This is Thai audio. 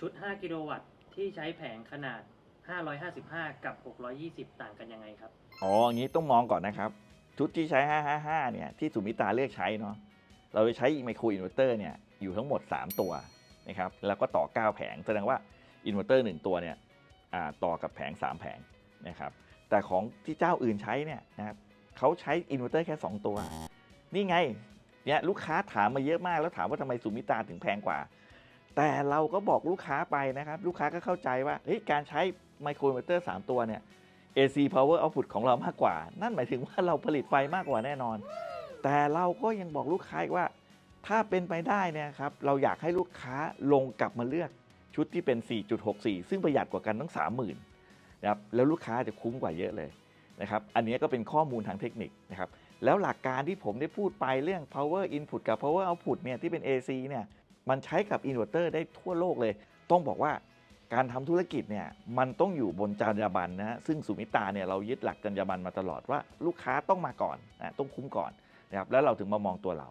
ชุด 5 กิโลวัตต์ที่ใช้แผงขนาด 555 กับ 620 ต่างกันยังไงครับ อ๋ออย่างนี้ต้องมองก่อนนะครับ ชุดที่ใช้ 555 เนี่ย ที่สุมิตาเลือกใช้เนาะ เราจะใช้ไมโครอินเวอร์เตอร์เนี่ย อยู่ทั้งหมด 3 ตัวนะครับ แล้วก็ต่อ 9 แผง แสดงว่าอินเวอร์เตอร์ 1 ตัวเนี่ยต่อกับแผง 3 แผงนะครับ แต่ของที่เจ้าอื่นใช้เนี่ยนะครับเขาใช้อินเวอร์เตอร์แค่ 2 ตัว นี่ไง เนี่ยลูกค้าถามมาเยอะมากแล้วถามว่าทำไมสุมิตาถึงแพงกว่า แต่เราก็บอกลูกค้าไปนะครับ ลูกค้าก็เข้าใจว่าการใช้ไมโครอิเวอร์เตอร์ 3 ตัวเนี่ย AC power output ของเรามากกว่า นั่นหมายถึงว่าเราผลิตไฟมากกว่าแน่นอน แต่เราก็ยังบอกลูกค้าว่า ถ้าเป็นไปได้เนี่ยครับ เราอยากให้ลูกค้าลงกลับมาเลือกชุดที่เป็น 4.64 ซึ่งประหยัดกว่ากันตั้ง 30,000นะครับ แล้วลูกค้าจะคุ้มกว่าเยอะเลยนะครับ อันนี้ก็เป็นข้อมูลทางเทคนิคนะครับ แล้วหลักการที่ผมได้พูดไปเรื่อง power input กับ power output เนี่ยที่เป็น AC เนี่ย มันใช้กับอินเวอร์เตอร์ได้ทั่วโลกเลย ต้องบอกว่าการทำธุรกิจเนี่ยมันต้องอยู่บนจรรยาบรรณนะฮะซึ่งสุมิตราเนี่ยเรายึดหลักจรรยาบรรณมาตลอดว่าลูกค้าต้องมาก่อนนะต้องคุ้มก่อนนะครับแล้วเราถึงมามองตัวเรา